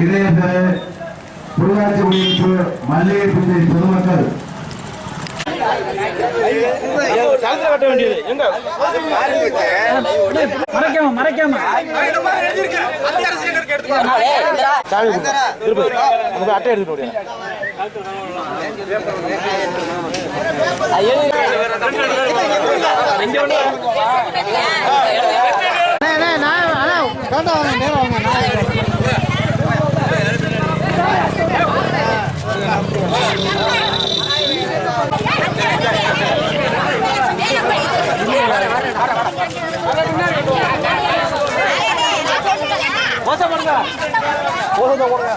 இதே உள்ளாட்சி குடியிருப்பு மல்லிகை பூஜை பொதுமக்கள். மறைக்காம மறைக்காம. போடுங்க போடுங்க போடுங்க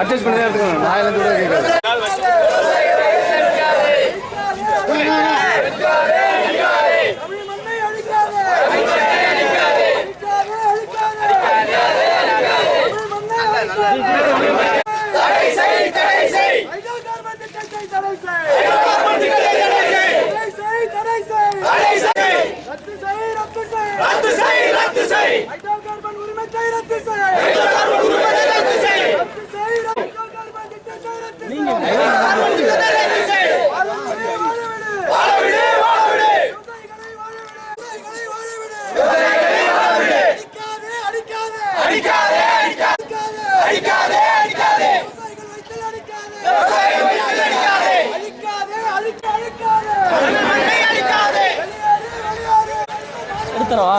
அட்ஜஸ்ட் பண்ணி தான் எடுத்துக்கணும். நான் கூட கேட்காது எடுத்துறவா